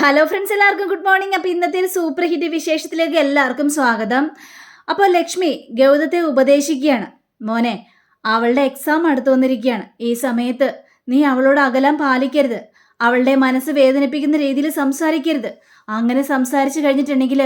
Hello friends എല്ലാവർക്കും good morning അപ്പോൾ ഇന്നത്തെ ഒരു സൂപ്പർ ഹിറ്റ് വിശേഷത്തിലേക്ക് എല്ലാവർക്കും സ്വാഗതം. അപ്പോൾ ലക്ഷ്മി ഗൗതത്തെ ഉപദേശിക്കുകയാണ്. മോനെ അവളുടെ എക്സാം അടുത്തു വന്നിരിക്കുകയാണ്. ഈ സമയത്ത് നീ അവളോട് അകലം പാലിക്കരുത്. അവളുടെ മനസ്സ് വേദനിപ്പിക്കുന്ന രീതിയിൽ സംസാരിക്കരുത്. അങ്ങനെ സംസാരിച്ചു കഴിഞ്ഞിട്ടുണ്ടെങ്കിൽ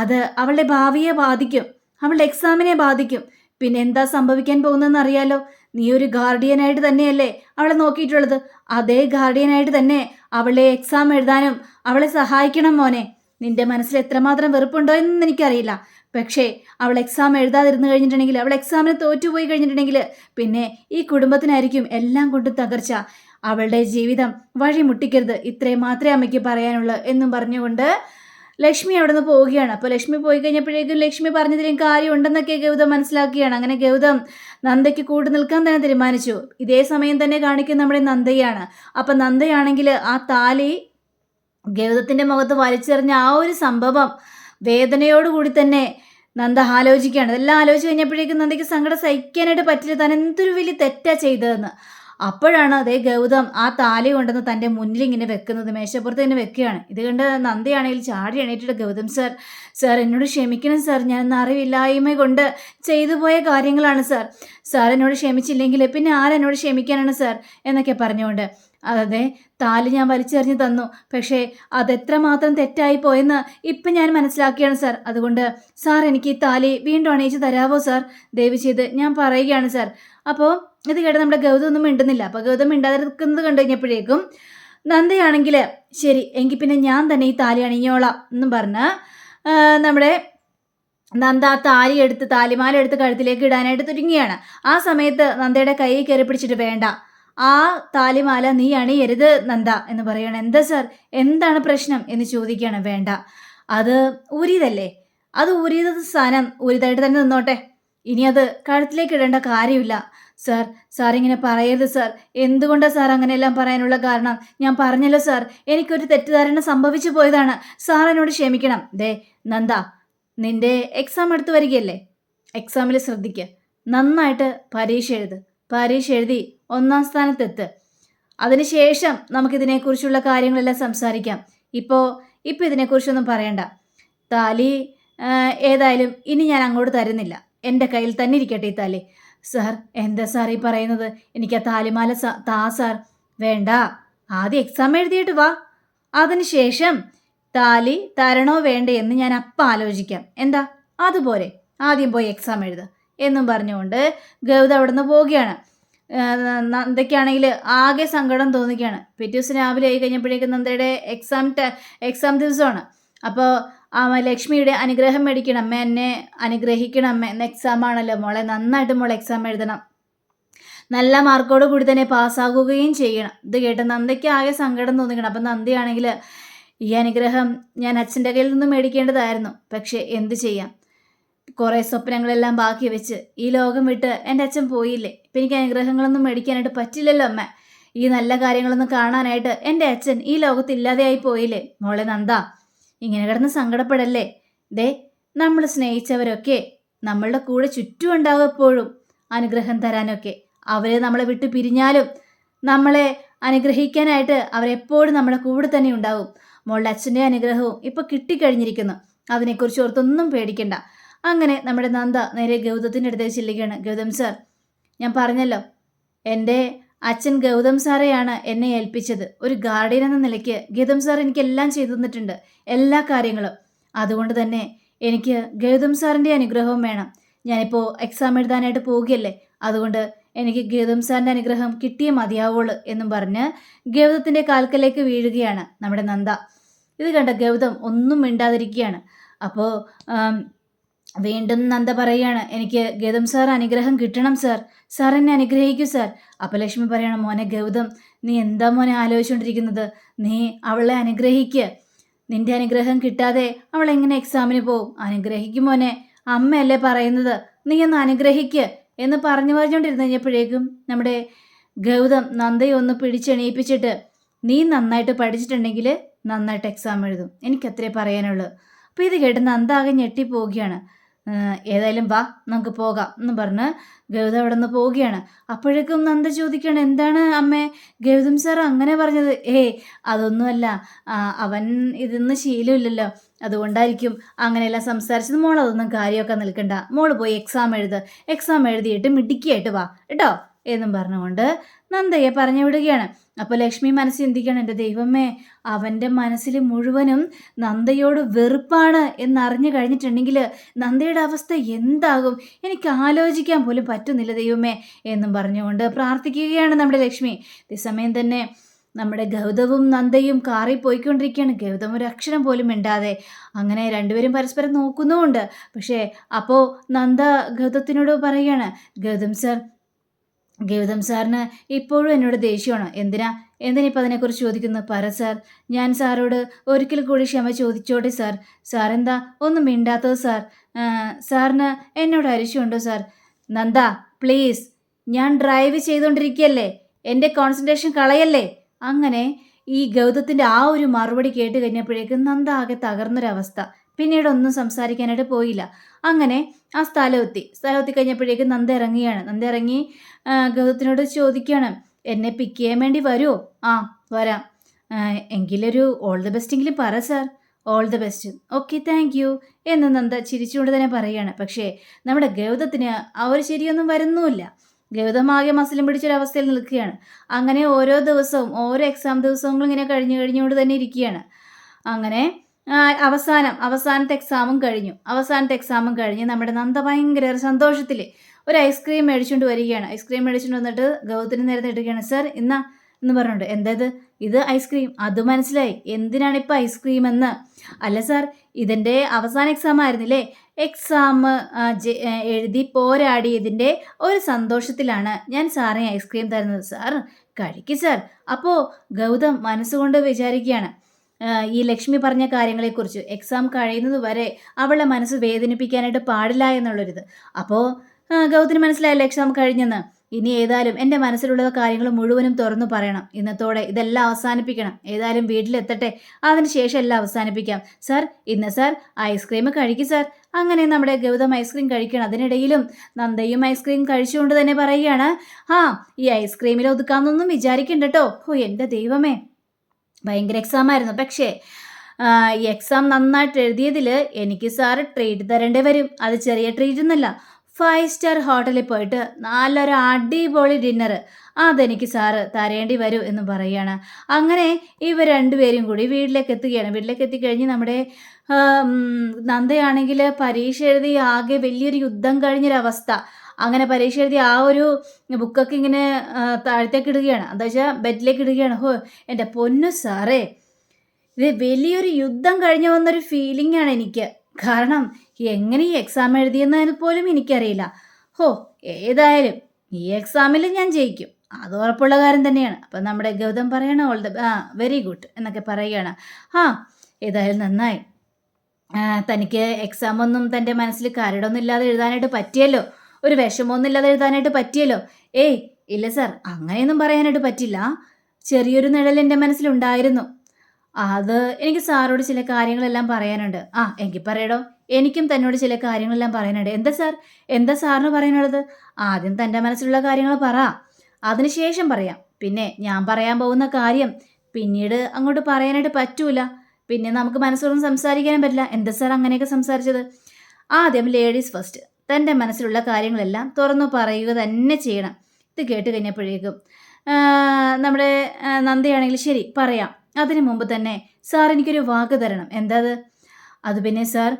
അത് അവളുടെ ഭാവിയെ ബാധിക്കും. അവളുടെ എക്സാമിനെ ബാധിക്കും. പിന്നെ എന്താ സംഭവിക്കാൻ പോകുന്നതെന്ന് അറിയാലോ? നീ ഒരു ഗാർഡിയനായിട്ട് തന്നെയല്ലേ അവളെ നോക്കിയിട്ടുള്ളത്. അതേ ഗാർഡിയനായിട്ട് തന്നെ അവളെ എക്സാം എഴുതാനും അവളെ സഹായിക്കണം മോനെ. നിന്റെ മനസ്സിൽ എത്രമാത്രം വെറുപ്പുണ്ടോ എന്നൊന്നും എനിക്കറിയില്ല. പക്ഷേ അവൾ എക്സാം എഴുതാതിരുന്നു കഴിഞ്ഞിട്ടുണ്ടെങ്കിൽ അവൾ എക്സാമിന് തോറ്റുപോയി കഴിഞ്ഞിട്ടുണ്ടെങ്കിൽ പിന്നെ ഈ കുടുംബത്തിനായിരിക്കും എല്ലാം കൊണ്ട് തകർച്ച. അവളുടെ ജീവിതം വഴിമുട്ടിക്കരുത്. ഇത്രയും മാത്രമേ അമ്മയ്ക്ക് പറയാനുള്ളൂ എന്നും പറഞ്ഞുകൊണ്ട് ലക്ഷ്മി അവിടെ നിന്ന് പോവുകയാണ്. അപ്പോൾ ലക്ഷ്മി പോയി കഴിഞ്ഞപ്പോഴേക്കും ലക്ഷ്മി പറഞ്ഞതിലും കാര്യമുണ്ടെന്നൊക്കെ ഗൗതം മനസ്സിലാക്കുകയാണ്. അങ്ങനെ ഗൗതം നന്ദയ്ക്ക് കൂട്ടു നിൽക്കാൻ തന്നെ തീരുമാനിച്ചു. ഇതേ സമയം തന്നെ കാണിക്കുന്ന നമ്മുടെ നന്ദയാണ്. അപ്പം നന്ദയാണെങ്കിൽ ആ താലി ഗൗതത്തിന്റെ മുഖത്ത് വലിച്ചെറിഞ്ഞ ആ ഒരു സംഭവം വേദനയോടുകൂടി തന്നെ നന്ദ ആലോചിക്കുകയാണ്. ഇതെല്ലാം ആലോചിച്ച് കഴിഞ്ഞപ്പോഴേക്കും നന്ദയ്ക്ക് സങ്കടം സഹിക്കാനായിട്ട് പറ്റില്ല. താൻ എന്തൊരു വലിയ തെറ്റാ ചെയ്തതെന്ന്. അപ്പോഴാണ് അതേ ഗൗതം ആ താലി കൊണ്ടുവന്ന് തന്റെ മുന്നിൽ ഇങ്ങനെ വെക്കുന്നത് മേശപ്പുറത്ത് ഇങ്ങനെ വെക്കുകയാണ്. ഇത് കണ്ട് നന്ദിയാണെങ്കിൽ ചാടി എണീറ്റിട്ട് ഗൗതം സാർ സാർ എന്നോട് ക്ഷമിക്കണം സാർ ഞാൻ അറിവില്ലായ്മ കൊണ്ട് ചെയ്തു പോയ കാര്യങ്ങളാണ് സാർ സാർ എന്നോട് ക്ഷമിച്ചില്ലെങ്കിൽ പിന്നെ ആരെന്നോട് ക്ഷമിക്കാനാണ് സാർ എന്നൊക്കെ പറഞ്ഞുകൊണ്ട് അതെ താൽ ഞാൻ വലിച്ചെറിഞ്ഞു തന്നു. പക്ഷേ അതെത്രമാത്രം തെറ്റായി പോയെന്ന് ഇപ്പം ഞാൻ മനസ്സിലാക്കിയാണ് സാർ. അതുകൊണ്ട് സാർ എനിക്ക് ഈ താലി വീണ്ടും അണിയിച്ച് തരാവോ സാർ? ദയവ് ചെയ്ത് ഞാൻ പറയുകയാണ് സാർ. അപ്പോൾ ഇത് കേട്ട് നമ്മുടെ ഗൗതം ഒന്നും മിണ്ടുന്നില്ല. അപ്പോൾ ഗൗതം മിണ്ടാതിരിക്കുന്നത് കണ്ടു കഴിഞ്ഞപ്പോഴേക്കും നന്ദയാണെങ്കിൽ ശരി എങ്കിൽ പിന്നെ ഞാൻ തന്നെ ഈ താലി അണിഞ്ഞോളാം എന്നും പറഞ്ഞ് നമ്മുടെ നന്ദ താലി എടുത്ത് താലിമാല എടുത്ത് കഴുത്തിലേക്ക് ഇടാനായിട്ട് തുടങ്ങിയാണ് ആ സമയത്ത് നന്ദയുടെ കൈ കയറി പിടിച്ചിട്ട് വേണ്ട. ആ താലിമാല നീ അണിയരുത് നന്ദ എന്ന് പറയണം. എന്താ സാർ? എന്താണ് പ്രശ്നം? എന്ന് ചോദിക്കുകയാണ് വേണ്ട. അത് ഊരിയതല്ലേ? അത് ഊരിയത് സ്ഥാനം ഊരിയതായിട്ട് തന്നെ നിന്നോട്ടെ. ഇനി അത് കഴുത്തിലേക്ക് ഇടേണ്ട കാര്യമില്ല. സാർ സാർ ഇങ്ങനെ പറയരുത് സാർ. എന്തുകൊണ്ടാണ് സാർ അങ്ങനെയെല്ലാം പറയാനുള്ള കാരണം? ഞാൻ പറഞ്ഞല്ലോ സാർ. എനിക്കൊരു തെറ്റിദ്ധാരണ സംഭവിച്ചു പോയതാണ്. സാർ എന്നോട് ക്ഷമിക്കണം. ദേ നന്ദ നിന്റെ എക്സാം എടുത്തു വരികയല്ലേ? എക്സാമിൽ ശ്രദ്ധിക്കുക നന്നായിട്ട് പരീക്ഷ എഴുത്. പരീക്ഷ എഴുതി ഒന്നാം സ്ഥാനത്തെത്ത്. അതിനുശേഷം നമുക്കിതിനെക്കുറിച്ചുള്ള കാര്യങ്ങളെല്ലാം സംസാരിക്കാം. ഇപ്പോൾ ഇപ്പോൾ ഇതിനെക്കുറിച്ചൊന്നും പറയണ്ട. താലി ഏതായാലും ഇനി ഞാൻ അങ്ങോട്ട് തരുന്നില്ല. എന്റെ കയ്യിൽ തന്നെ ഇരിക്കട്ടെ ഈ താലി. സാർ എന്താ സാർ ഈ പറയുന്നത്? എനിക്ക് ആ താലിമാല താ സാർ. വേണ്ട. ആദ്യം എക്സാം എഴുതിയിട്ട് വാ. അതിനുശേഷം താലി തരണോ വേണ്ട എന്ന് ഞാൻ അപ്പം ആലോചിക്കാം. എന്താ? അതുപോലെ. ആദ്യം പോയി എക്സാം എഴുതുക. എന്നും പറഞ്ഞുകൊണ്ട് ഗൗത അവിടെ നിന്ന് പോവുകയാണ്. നന്ദയ്ക്കാണെങ്കിൽ ആകെ സങ്കടം തോന്നിക്കുകയാണ് പിറ്റേ ദിവസം രാവിലെ ആയി കഴിഞ്ഞപ്പോഴേക്കും നന്ദയുടെ എക്സാം എക്സാം ദിവസമാണ്. അപ്പോൾ ആ ലക്ഷ്മിയുടെ അനുഗ്രഹം മേടിക്കണം. അമ്മ എന്നെ അനുഗ്രഹിക്കണം. അമ്മ എന്ന എക്സാമാണല്ലോ മോളെ. നന്നായിട്ട് മോളെ എക്സാം എഴുതണം. നല്ല മാർക്കോട് കൂടി തന്നെ പാസ്സാകുകയും ചെയ്യണം. ഇത് കേട്ട് നന്ദയ്ക്ക് ആകെ സങ്കടം തോന്നിക്കണം. അപ്പം നന്ദിയാണെങ്കിൽ ഈ അനുഗ്രഹം ഞാൻ അച്ഛന്റെ കയ്യിൽ നിന്ന് മേടിക്കേണ്ടതായിരുന്നു. പക്ഷേ എന്ത് ചെയ്യാം? കുറേ സ്വപ്നങ്ങളെല്ലാം ബാക്കി വെച്ച് ഈ ലോകം വിട്ട് എന്റെ അച്ഛൻ പോയില്ലേ? ഇപ്പം എനിക്ക് അനുഗ്രഹങ്ങളൊന്നും മേടിക്കാനായിട്ട് പറ്റില്ലല്ലോ അമ്മ. ഈ നല്ല കാര്യങ്ങളൊന്നും കാണാനായിട്ട് എന്റെ അച്ഛൻ ഈ ലോകത്ത് ഇല്ലാതെയായി പോയില്ലേ? മോളെ നന്ദ. ഇങ്ങനെ കിടന്ന് സങ്കടപ്പെടല്ലേ? ദേ നമ്മൾ സ്നേഹിച്ചവരൊക്കെ നമ്മളുടെ കൂടെ ചുറ്റും ഉണ്ടാവും എപ്പോഴും. അനുഗ്രഹം തരാനൊക്കെ. അവരെ നമ്മളെ വിട്ട് പിരിഞ്ഞാലും നമ്മളെ അനുഗ്രഹിക്കാനായിട്ട് അവരെപ്പോഴും നമ്മുടെ കൂടെ തന്നെ ഉണ്ടാവും. മോളുടെ അച്ഛന്റെ അനുഗ്രഹവും ഇപ്പോൾ കിട്ടിക്കഴിഞ്ഞിരിക്കുന്നു. അതിനെക്കുറിച്ച് ഓർത്തൊന്നും പേടിക്കണ്ട. അങ്ങനെ നമ്മുടെ നന്ദ നേരെ ഗൗതത്തിന്റെ അടുത്തേക്ക് ചെല്ലുകയാണ്. ഗൗതം സാർ ഞാൻ പറഞ്ഞല്ലോ എന്റെ അച്ഛൻ ഗൗതം സാറെയാണ് എന്നെ ഏൽപ്പിച്ചത്. ഒരു ഗാർഡിയൻ എന്ന നിലയ്ക്ക് ഗൗതം സാർ എനിക്ക് എല്ലാം ചെയ്തു തന്നിട്ടുണ്ട് എല്ലാ കാര്യങ്ങളും. അതുകൊണ്ട് തന്നെ എനിക്ക് ഗൗതം സാറിന്റെ അനുഗ്രഹവും വേണം. ഞാനിപ്പോൾ എക്സാം എഴുതാനായിട്ട് പോവുകയല്ലേ? അതുകൊണ്ട് എനിക്ക് ഗൗതം സാറിന്റെ അനുഗ്രഹം കിട്ടിയേ മതിയാവുള്ളൂ എന്നും പറഞ്ഞ് ഗൗതത്തിന്റെ കാൽക്കലേക്ക് വീഴുകയാണ് നമ്മുടെ നന്ദ. ഇത് കണ്ട ഗൗതം ഒന്നും മിണ്ടാതിരിക്കുകയാണ്. അപ്പോൾ വീണ്ടും നന്ദ പറയാണ് എനിക്ക് ഗൗതം സാർ അനുഗ്രഹം കിട്ടണം സാർ. സാർ എന്നെ അനുഗ്രഹിക്കൂ സാർ. അപ്പോൾ ലക്ഷ്മി പറയണം മോനെ ഗൗതം നീ എന്താ മോനെ ആലോചിച്ചുകൊണ്ടിരിക്കുന്നത് നീ അവളെ അനുഗ്രഹിക്കുക നിന്റെ അനുഗ്രഹം കിട്ടാതെ അവൾ എങ്ങനെ എക്സാമിന് പോവും? അനുഗ്രഹിക്കും മോനെ. അമ്മയല്ലേ പറയുന്നത്? നീ ഒന്ന് അനുഗ്രഹിക്കുക എന്ന് പറഞ്ഞു പറഞ്ഞുകൊണ്ടിരുന്നു കഴിഞ്ഞപ്പോഴേക്കും നമ്മുടെ ഗൗതം നന്ദയെ ഒന്ന് പിടിച്ചെണീപ്പിച്ചിട്ട് നീ നന്നായിട്ട് പഠിച്ചിട്ടുണ്ടെങ്കിൽ നന്നായിട്ട് എക്സാം എഴുതും. എനിക്കത്രേ പറയാനുള്ളൂ. അപ്പോൾ ഇത് കേട്ട് നന്ദ ആകെ ഞെട്ടിപ്പോവുകയാണ്. "ആ, ഏതായാലും വാ നമുക്ക് പോകാം എന്ന് പറഞ്ഞ് ഗൗതം അവിടെ നിന്ന് പോവുകയാണ്. അപ്പോഴേക്കും നന്ദ ചോദിക്കുകയാണ് എന്താണ് അമ്മേ? ഗൗതം സാർ അങ്ങനെ പറഞ്ഞത് ഏയ് അതൊന്നുമല്ല. അവൻ ഇതൊന്നും ശീലമില്ലല്ലോ. അതുകൊണ്ടായിരിക്കും അങ്ങനെയെല്ലാം സംസാരിച്ചത്. മോൾ അതൊന്നും കാര്യമൊക്കെ നിൽക്കണ്ട. മോൾ പോയി എക്സാം എഴുത്. എക്സാം എഴുതിയിട്ട് മിടുക്കിയായിട്ട് വാ കേട്ടോ? എന്നും പറഞ്ഞുകൊണ്ട് നന്ദയെ പറഞ്ഞു വിടുകയാണ് അപ്പോൾ ലക്ഷ്മി മനസ്സ് ചിന്തിക്കണം എന്റെ ദൈവമേ അവന്റെ മനസ്സിൽ മുഴുവനും നന്ദയോട് വെറുപ്പാണ് എന്നറിഞ്ഞു കഴിഞ്ഞിട്ടുണ്ടെങ്കിൽ നന്ദയുടെ അവസ്ഥ എന്താകും? എനിക്ക് ആലോചിക്കാൻ പോലും പറ്റുന്നില്ല ദൈവമേ എന്നും പറഞ്ഞുകൊണ്ട് പ്രാർത്ഥിക്കുകയാണ് നമ്മുടെ ലക്ഷ്മി. അതേസമയം തന്നെ നമ്മുടെ ഗൗതവും നന്ദയും കാറി പോയിക്കൊണ്ടിരിക്കുകയാണ്. ഗൗതം ഒരു അക്ഷരം പോലും മിണ്ടാതെ അങ്ങനെ രണ്ടുപേരും പരസ്പരം നോക്കുന്നുമുണ്ട്. പക്ഷേ അപ്പോൾ നന്ദ ഗൗതത്തിനോട് പറയുകയാണ് ഗൗതം സർ ഗൗതം സാറിന് ഇപ്പോഴും എന്നോട് ദേഷ്യമാണ്? എന്തിനാ? എന്തിനിപ്പോൾ അതിനെക്കുറിച്ച് ചോദിക്കുന്നു? പറ സാർ. ഞാൻ സാറോട് ഒരിക്കൽ കൂടി ക്ഷമ ചോദിച്ചോട്ടെ സാർ. എന്താ ഒന്നും മിണ്ടാത്തത് സാർ. സാറിന് എന്നോട് അരിശമുണ്ടോ സാർ? നന്ദ പ്ലീസ്. ഞാൻ ഡ്രൈവ് ചെയ്തുകൊണ്ടിരിക്കുകയല്ലേ എന്റെ കോൺസെൻട്രേഷൻ കളയല്ലേ? അങ്ങനെ ഈ ഗൗതത്തിന്റെ ആ ഒരു മറുപടി കേട്ട് കഴിഞ്ഞപ്പോഴേക്കും നന്ദ ആകെ തകർന്നൊരവസ്ഥ. പിന്നീട് ഒന്നും സംസാരിക്കാനായിട്ട് പോയില്ല. അങ്ങനെ ആ സ്ഥലമെത്തി. സ്ഥലമെത്തി കഴിഞ്ഞപ്പോഴേക്കും നന്ദ ഇറങ്ങിയാണ് നന്ദ ഇറങ്ങി ഗൗതത്തിനോട് ചോദിക്കുകയാണ് എന്നെ പിക്ക് ചെയ്യാൻ വേണ്ടി വരുമോ ആ വരാം. എങ്കിലൊരു ഓൾ ദ ബെസ്റ്റ് എങ്കിലും പറ sir all the best okay thank you എന്ന് നന്ദ ചിരിച്ചുകൊണ്ട് തന്നെ പറയുകയാണ്. പക്ഷേ നമ്മുടെ ഗൗതത്തിന് ഒരു ശരിയൊന്നും വരുന്നുമില്ല. ഗൗതമാകെ മസിലും പിടിച്ചൊരവസ്ഥയിൽ നിൽക്കുകയാണ്. അങ്ങനെ ഓരോ ദിവസവും ഓരോ എക്സാം ദിവസങ്ങളും ഇങ്ങനെ കഴിഞ്ഞു കഴിഞ്ഞുകൊണ്ട് തന്നെ ഇരിക്കുകയാണ്. അങ്ങനെ അവസാനം അവസാനത്തെ എക്സാമും കഴിഞ്ഞു. അവസാനത്തെ എക്സാമും കഴിഞ്ഞ് നമ്മുടെ നന്ദ ഭയങ്കര സന്തോഷത്തിൽ ഒരു ഐസ്ക്രീം മേടിച്ചുകൊണ്ട് വരികയാണ്. ഐസ്ക്രീം മേടിച്ചുകൊണ്ട് വന്നിട്ട് ഗൗതത്തിന് നേരത്തെ ഇടുകയാണ് സർ ഇന്നാ എന്ന് പറഞ്ഞിട്ട് എന്തായത് ഇത് ഐസ്ക്രീം അത് മനസ്സിലായി. എന്തിനാണ് ഇപ്പോൾ ഐസ്ക്രീം എന്ന്? അല്ല സാർ ഇതിന്റെ അവസാന എക്സാം ആയിരുന്നില്ലേ? എക്സാം എഴുതി പോരാടിയതിന്റെ ഒരു സന്തോഷത്തിലാണ് ഞാൻ സാറിന് ഐസ്ക്രീം തരുന്നത്. സാർ കഴിക്കും സാർ അപ്പോൾ ഗൗതം മനസ്സുകൊണ്ട് വിചാരിക്കുകയാണ്. ഈ ലക്ഷ്മി പറഞ്ഞ കാര്യങ്ങളെക്കുറിച്ച് എക്സാം കഴിയുന്നത് വരെ അവളെ മനസ്സ് വേദനിപ്പിക്കാനായിട്ട് പാടില്ല എന്നുള്ളൊരിത്. അപ്പോൾ ഗൗതത്തിന് മനസ്സിലായല്ലോ എക്സാം കഴിഞ്ഞെന്ന്. ഇനി ഏതായാലും എന്റെ മനസ്സിലുള്ള കാര്യങ്ങൾ മുഴുവനും തുറന്നു പറയണം. ഇന്നത്തോടെ ഇതെല്ലാം അവസാനിപ്പിക്കണം. ഏതായാലും വീട്ടിലെത്തട്ടെ. അതിനുശേഷം എല്ലാം അവസാനിപ്പിക്കാം. സാർ ഇന്ന് സാർ ഐസ്ക്രീം കഴിക്കും സാർ. അങ്ങനെ നമ്മുടെ ഗൗതം ഐസ്ക്രീം കഴിക്കണം. അതിനിടയിലും നന്ദയും ഐസ്ക്രീം കഴിച്ചുകൊണ്ട് തന്നെ പറയുകയാണ് ആ ഈ ഐസ്ക്രീമിൽ ഒതുക്കാമെന്നൊന്നും വിചാരിക്കണ്ട കേട്ടോ ഓ എന്റെ ദൈവമേ. ഭയങ്കര എക്സാം ആയിരുന്നു. പക്ഷേ ഈ എക്സാം നന്നായിട്ട് എഴുതിയതിൽ എനിക്ക് സാറ് ട്രീറ്റ് തരേണ്ടി വരും. അത് ചെറിയ ട്രീറ്റ് ഒന്നല്ല ഫൈവ് സ്റ്റാർ ഹോട്ടലിൽ പോയിട്ട് നല്ലൊരു അടിപൊളി ഡിന്നർ അതെനിക്ക് സാറ് തരേണ്ടി വരും എന്ന് പറയുകയാണ്. അങ്ങനെ ഇവർ രണ്ടുപേരും കൂടി വീട്ടിലേക്ക് എത്തുകയാണ്. വീട്ടിലേക്ക് എത്തിക്കഴിഞ്ഞ് നമ്മുടെ നന്ദയാണെങ്കിൽ പരീക്ഷ എഴുതി ആകെ വലിയൊരു യുദ്ധം കഴിഞ്ഞൊരവസ്ഥ. അങ്ങനെ പരീക്ഷ എഴുതി ആ ഒരു ബുക്കൊക്കെ ഇങ്ങനെ താഴത്തേക്ക് ഇടുകയാണ്. എന്താ വെച്ചാൽ ബെഡിലേക്ക് ഇടുകയാണ്. ഹോ എന്റെ പൊന്നു സാറേ ഇത് വലിയൊരു യുദ്ധം കഴിഞ്ഞു വന്നൊരു ഫീലിംഗ് ആണ് എനിക്ക്. കാരണം എങ്ങനെ ഈ എക്സാം എഴുതിയെന്നതിന് പോലും എനിക്കറിയില്ല. ഹോ ഏതായാലും ഈ എക്സാമിൽ ഞാൻ ജയിക്കും. അത് ഉറപ്പുള്ള കാര്യം തന്നെയാണ്. അപ്പം നമ്മുടെ ഗൗതം പറയണം ഓൾ ദ ആ വെരി ഗുഡ് എന്നൊക്കെ പറയുകയാണ്. ആ ഏതായാലും നന്നായി. തനിക്ക് എക്സാം ഒന്നും തന്റെ മനസ്സിൽ കരടൊന്നും ഇല്ലാതെ എഴുതാനായിട്ട് പറ്റിയല്ലോ. ഒരു വിഷമമൊന്നുമില്ലാതെ എഴുതാനായിട്ട് പറ്റിയല്ലോ. ഏയ് ഇല്ല സാർ അങ്ങനെയൊന്നും പറയാനായിട്ട് പറ്റില്ല. ചെറിയൊരു നിഴൽ എന്റെ മനസ്സിലുണ്ടായിരുന്നു. അത് എനിക്ക് സാറോട് ചില കാര്യങ്ങളെല്ലാം പറയാനുണ്ട്. ആ എങ്കിൽ പറയടോ. എനിക്കും തന്നോട് ചില കാര്യങ്ങളെല്ലാം പറയാനുണ്ട്. എന്താ സാർ എന്താ സാറിന് പറയാനുള്ളത്? ആദ്യം തന്റെ മനസ്സിലുള്ള കാര്യങ്ങൾ പറ. അതിനുശേഷം പറയാം. പിന്നെ ഞാൻ പറയാൻ പോകുന്ന കാര്യം പിന്നീട് അങ്ങോട്ട് പറയാനായിട്ട് പറ്റൂല. പിന്നെ നമുക്ക് മനസ്സൊന്നും സംസാരിക്കാനും പറ്റില്ല. എന്താ സാർ അങ്ങനെയൊക്കെ സംസാരിച്ചത്? ആദ്യം ലേഡീസ് ഫസ്റ്റ് തന്റെ മനസ്സിലുള്ള കാര്യങ്ങളെല്ലാം തുറന്നു പറയുക തന്നെ ചെയ്യണം. ഇത് കേട്ട് കഴിഞ്ഞപ്പോഴേക്കും നമ്മുടെ നന്ദിയാണെങ്കിൽ ശരി പറയാം. അതിനു മുമ്പ് തന്നെ സാർ എനിക്കൊരു വാക്ക് തരണം. എന്താ അത് പിന്നെ സാർ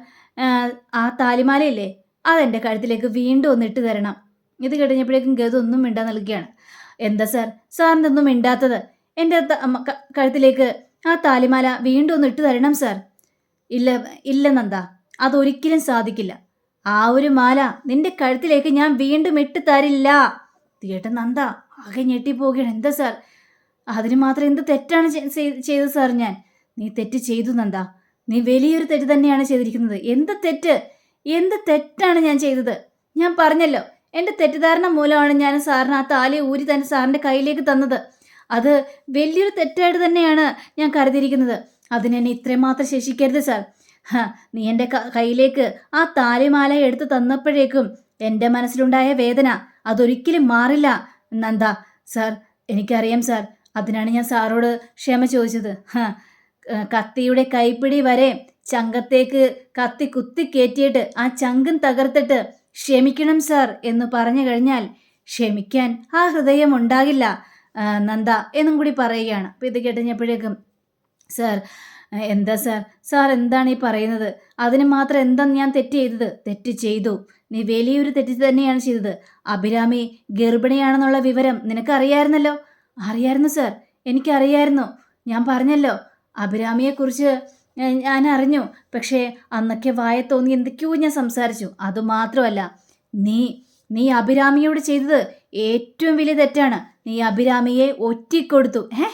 ആ, താലിമാലയില്ലേ അതെന്റെ കഴുത്തിലേക്ക് വീണ്ടും ഒന്ന് ഇട്ട് തരണം. ഇത് കഴിഞ്ഞപ്പോഴേക്കും ഗത ഒന്നും മിണ്ടാൻ നൽകുകയാണ് എന്താ സാർ? സാറിനൊന്നും മിണ്ടാത്തത്? എന്റെ കഴുത്തിലേക്ക് ആ താലിമാല വീണ്ടും ഒന്ന് ഇട്ട് തരണം സാർ? ഇല്ല ഇല്ല അതൊരിക്കലും സാധിക്കില്ല. ആ ഒരു മാല നിന്റെ കഴുത്തിലേക്ക് ഞാൻ വീണ്ടും ഇട്ട് തരില്ല. തീട്ട നന്ദ ആകെ ഞെട്ടിപ്പോകുകയാണ് എന്താ സാർ? അതിന് മാത്രം എന്ത് തെറ്റാണ് ചെയ്തത് സാർ ഞാൻ? നീ തെറ്റ് ചെയ്തു നന്ദ. നീ വലിയൊരു തെറ്റ് തന്നെയാണ് ചെയ്തിരിക്കുന്നത്. എന്ത് തെറ്റ്? എന്ത് തെറ്റാണ് ഞാൻ ചെയ്തത്? ഞാൻ പറഞ്ഞല്ലോ എന്റെ തെറ്റിദ്ധാരണ മൂലമാണ് ഞാൻ സാറിന് ആ താലി ഊരി തന്നെ സാറിന്റെ കയ്യിലേക്ക് തന്നത്. അത് വലിയൊരു തെറ്റായിട്ട് തന്നെയാണ് ഞാൻ കരുതിയിരിക്കുന്നത്. അതിനെന്നെ ഇത്രയും മാത്രം ശേഷിക്കരുത് സാർ. നീ എന്റെ കയ്യിലേക്ക് ആ താലിമാല എടുത്തു തന്നപ്പോഴേക്കും എന്റെ മനസ്സിലുണ്ടായ വേദന അതൊരിക്കലും മാറില്ല. നന്ദ സാർ എനിക്കറിയാം സാർ. അതിനാണ് ഞാൻ സാറോട് ക്ഷമ ചോദിച്ചത്. കത്തിയുടെ കൈപ്പിടി വരെ ചങ്കത്തേക്ക് കത്തി കുത്തി കയറ്റിയിട്ട് ആ ചങ്കും തകർത്തിട്ട് ക്ഷമിക്കണം സാർ എന്ന് പറഞ്ഞു കഴിഞ്ഞാൽ ക്ഷമിക്കാൻ ആ ഹൃദയം ഉണ്ടാകില്ല. നന്ദ എന്നും കൂടി പറയുകയാണ്. അപ്പോൾ ഇത് കേട്ടുകഴിഞ്ഞപ്പോഴേക്കും സാർ എന്താ സാർ? സാർ എന്താണ് ഈ പറയുന്നത്? അതിന് മാത്രം എന്താ ഞാൻ തെറ്റ് ചെയ്തത്? തെറ്റ് ചെയ്തു. നീ വലിയൊരു തെറ്റ് തന്നെയാണ് ചെയ്തത്. അഭിരാമി ഗർഭിണിയാണെന്നുള്ള വിവരം നിനക്കറിയായിരുന്നല്ലോ? അറിയായിരുന്നു സാർ. എനിക്കറിയായിരുന്നു. ഞാൻ പറഞ്ഞല്ലോ. അഭിരാമിയെക്കുറിച്ച് ഞാൻ അറിഞ്ഞു. പക്ഷേ അന്നൊക്കെ വായ തോന്നി എന്തൊക്കെയോ ഞാൻ സംസാരിച്ചു. അതുമാത്രമല്ല നീ നീ അഭിരാമിയോട് ചെയ്തത് ഏറ്റവും വലിയ തെറ്റാണ്. നീ അഭിരാമിയെ ഒറ്റിക്കൊടുത്തു. ഏ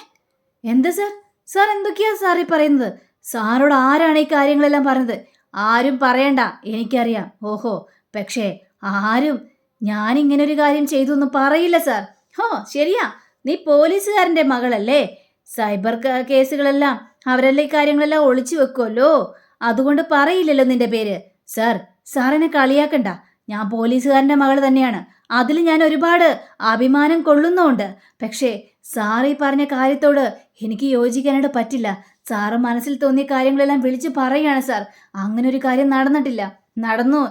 എന്താ സാർ? സാർ എന്തൊക്കെയാ സാർ ഈ പറയുന്നത്? സാറോട് ആരാണ് ഈ കാര്യങ്ങളെല്ലാം പറഞ്ഞത്? ആരും പറയണ്ട എനിക്കറിയാം. ഓഹോ പക്ഷേ ആരും ഞാൻ ഇങ്ങനെ ഒരു കാര്യം ചെയ്തു എന്ന് പറയില്ല സാർ. ഹോ ശരിയാ. നീ പോലീസുകാരന്റെ മകളല്ലേ? സൈബർ കേസുകളെല്ലാം അവരല്ലേ ഈ കാര്യങ്ങളെല്ലാം ഒളിച്ചു വെക്കുമല്ലോ അതുകൊണ്ട് പറയില്ലല്ലോ നിന്റെ പേര്. സാർ സാറിനെ കളിയാക്കണ്ട. ഞാൻ പോലീസുകാരന്റെ മകൾ തന്നെയാണ്. അതിൽ ഞാൻ ഒരുപാട് അഭിമാനം കൊള്ളുന്നുമുണ്ട്. പക്ഷേ സാർ ഈ പറഞ്ഞ കാര്യത്തോട് എനിക്ക് യോജിക്കാനായിട്ട് പറ്റില്ല. സാറ് മനസ്സിൽ തോന്നിയ കാര്യങ്ങളെല്ലാം വിളിച്ച് പറയുകയാണ് സാർ. അങ്ങനെ ഒരു കാര്യം നടന്നിട്ടില്ല. നടന്നു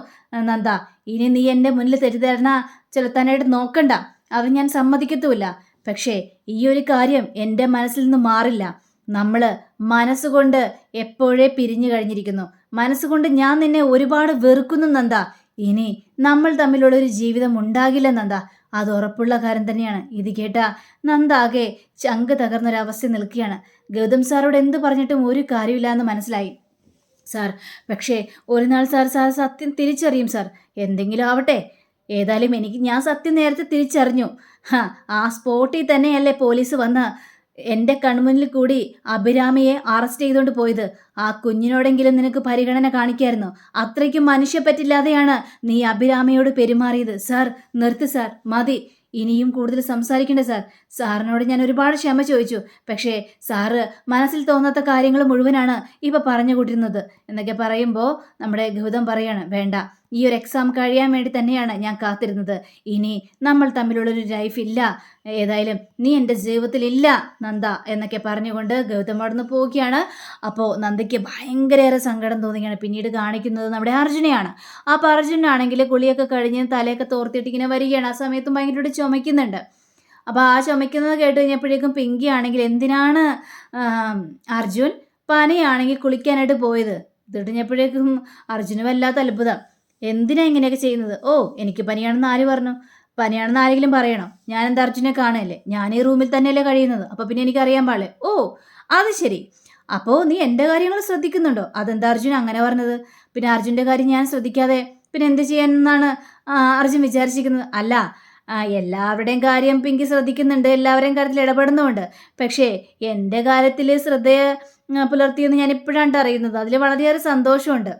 നന്ദ. ഇനി നീ എന്റെ മുന്നിൽ തെറ്റിദ്ധാരണ ചെലുത്താനായിട്ട് നോക്കണ്ട. അത് ഞാൻ സമ്മതിക്കത്തുമില്ല. പക്ഷേ ഈ ഒരു കാര്യം എന്റെ മനസ്സിൽ നിന്ന് മാറില്ല. നമ്മൾ മനസ്സുകൊണ്ട് എപ്പോഴേ പിരിഞ്ഞു കഴിഞ്ഞിരിക്കുന്നു. മനസ്സുകൊണ്ട് ഞാൻ നിന്നെ ഒരുപാട് വെറുക്കുന്നു നന്ദ. ഇനി നമ്മൾ തമ്മിലുള്ള ഒരു ജീവിതം ഉണ്ടാകില്ല നന്ദ. അത് ഉറപ്പുള്ള കാര്യം തന്നെയാണ്. ഇത് കേട്ട നന്ദാകെ ചങ്ക് തകർന്നൊരവസ്ഥ നിൽക്കുകയാണ്. ഗൗതം സാറോട് എന്ത് പറഞ്ഞിട്ടും ഒരു കാര്യമില്ല എന്ന് മനസ്സിലായി. സാർ പക്ഷേ ഒരു നാൾ സാർ സാർ സത്യം തിരിച്ചറിയും സാർ. എന്തെങ്കിലും ആവട്ടെ. ഏതായാലും എനിക്ക് ഞാൻ സത്യം നേരത്തെ തിരിച്ചറിഞ്ഞു. ആ സ്പോട്ടിൽ തന്നെയല്ലേ പോലീസ് വന്ന് എന്റെ കൺമുന്നിൽ കൂടി അഭിരാമിയെ അറസ്റ്റ് ചെയ്തുകൊണ്ട് പോയത്. ആ കുഞ്ഞിനോടെങ്കിലും നിനക്ക് പരിഗണന കാണിക്കായിരുന്നു. അത്രയ്ക്കും മനുഷ്യപ്പറ്റില്ലാതെയാണ് നീ അഭിരാമിയോട് പെരുമാറിയത്. സാർ നിർത്ത് സാർ. മതി. ഇനിയും കൂടുതൽ സംസാരിക്കണ്ട സാർ. സാറിനോട് ഞാൻ ഒരുപാട് ക്ഷമ ചോദിച്ചു. പക്ഷേ സാറ് മനസ്സിൽ തോന്നാത്ത കാര്യങ്ങൾ മുഴുവനാണ് ഇപ്പം പറഞ്ഞു കൂട്ടിരുന്നത്. എന്നൊക്കെ പറയുമ്പോൾ നമ്മുടെ ഗൗതം പറയാണ് വേണ്ട. ഈ ഒരു എക്സാം കഴിയാൻ വേണ്ടി തന്നെയാണ് ഞാൻ കാത്തിരുന്നത്. ഇനി നമ്മൾ തമ്മിലുള്ളൊരു ലൈഫ് ഇല്ല. ഏതായാലും നീ എന്റെ ജീവിതത്തിലില്ല നന്ദ എന്നൊക്കെ പറഞ്ഞുകൊണ്ട് ഗൗതം അവിടുന്ന് പോവുകയാണ്. അപ്പോൾ നന്ദയ്ക്ക് ഭയങ്കരയേറെ സങ്കടം തോന്നുകയാണ്. പിന്നീട് കാണിക്കുന്നത് നമ്മുടെ അർജുനയാണ്. അപ്പോൾ അർജുനാണെങ്കിൽ കുളിയൊക്കെ കഴിഞ്ഞ് തലയൊക്കെ തോർത്തിട്ട് ഇങ്ങനെ വരികയാണ്. ആ സമയത്തും ഭയങ്കരമായിട്ട് ചുമയ്ക്കുന്നുണ്ട്. അപ്പോൾ ആ ചുമയ്ക്കുന്നത് കേട്ട് കഴിഞ്ഞപ്പോഴേക്കും പിങ്കി ആണെങ്കിൽ എന്തിനാണ് അർജുൻ പനയാണെങ്കിൽ കുളിക്കാനായിട്ട് പോയത്? ഇതിട്ടഞ്ഞപ്പോഴേക്കും അർജുന് വല്ലാത്ത അത്ഭുതം. എന്തിനാ ഇങ്ങനെയൊക്കെ ചെയ്യുന്നത്? ഓ എനിക്ക് പനിയാണെന്ന് ആര് പറഞ്ഞു? പനിയാണെന്ന് ആരെങ്കിലും പറയണോ. ഞാൻ എന്താ അർജുനെ കാണുകയല്ലേ ഞാൻ ഈ റൂമിൽ തന്നെയല്ലേ കഴിയുന്നത്. അപ്പോൾ പിന്നെ എനിക്ക് അറിയാൻ പാടില്ലേ. ഓ അത് ശരി. അപ്പോൾ നീ എന്റെ കാര്യങ്ങൾ ശ്രദ്ധിക്കുന്നുണ്ടോ? അതെന്താ അർജുൻ അങ്ങനെ പറഞ്ഞത്? പിന്നെ അർജുന്റെ കാര്യം ഞാൻ ശ്രദ്ധിക്കാതെ പിന്നെ എന്ത് ചെയ്യാനെന്നാണ് അർജുൻ വിചാരിച്ചിരിക്കുന്നത്? അല്ല എല്ലാവരുടെയും കാര്യം പിങ്കി ശ്രദ്ധിക്കുന്നുണ്ട്. എല്ലാവരുടെയും കാര്യത്തിൽ ഇടപെടുന്നുമുണ്ട്. പക്ഷേ എന്റെ കാര്യത്തിൽ ശ്രദ്ധ പുലർത്തിയെന്ന് ഞാൻ ഇപ്പോഴാണ് അറിയുന്നത്. അതിൽ വളരെയേറെ സന്തോഷമുണ്ട്.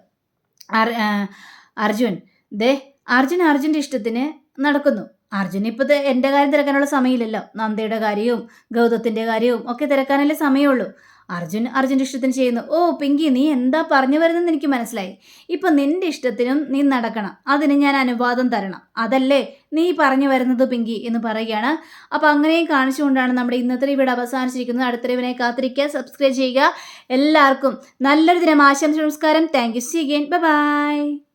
അർജുൻ ദേ അർജുൻ അർജുന്റെ ഇഷ്ടത്തിന് നടക്കുന്നു. അർജുൻ ഇപ്പോൾ എന്റെ കാര്യം തിരക്കാനുള്ള സമയമില്ലല്ലോ. നന്ദയുടെ കാര്യവും ഗൗതത്തിന്റെ കാര്യവും ഒക്കെ തിരക്കാനല്ലേ സമയമുള്ളൂ. അർജുൻ അർജുന്റെ ഇഷ്ടത്തിന് ചെയ്യുന്നു. ഓ പിങ്കി നീ എന്താ പറഞ്ഞു വരുന്നതെന്ന് എനിക്ക് മനസ്സിലായി. ഇപ്പം നിന്റെ ഇഷ്ടത്തിനും നീ നടക്കണം. അതിന് ഞാൻ അനുവാദം തരണം. അതല്ലേ നീ പറഞ്ഞു വരുന്നത് പിങ്കി എന്ന് പറയുകയാണ്. അപ്പോൾ അങ്ങനെയും കാണിച്ചുകൊണ്ടാണ് നമ്മുടെ ഇന്നത്തെ ഇവിടെ അവസാനിച്ചിരിക്കുന്നത്. അടുത്ത ഇവനെ കാത്തിരിക്കുക സബ്സ്ക്രൈബ് ചെയ്യുക. എല്ലാവർക്കും നല്ലൊരു ദിനം. ആശംസ നമസ്കാരം. Thank you see again bye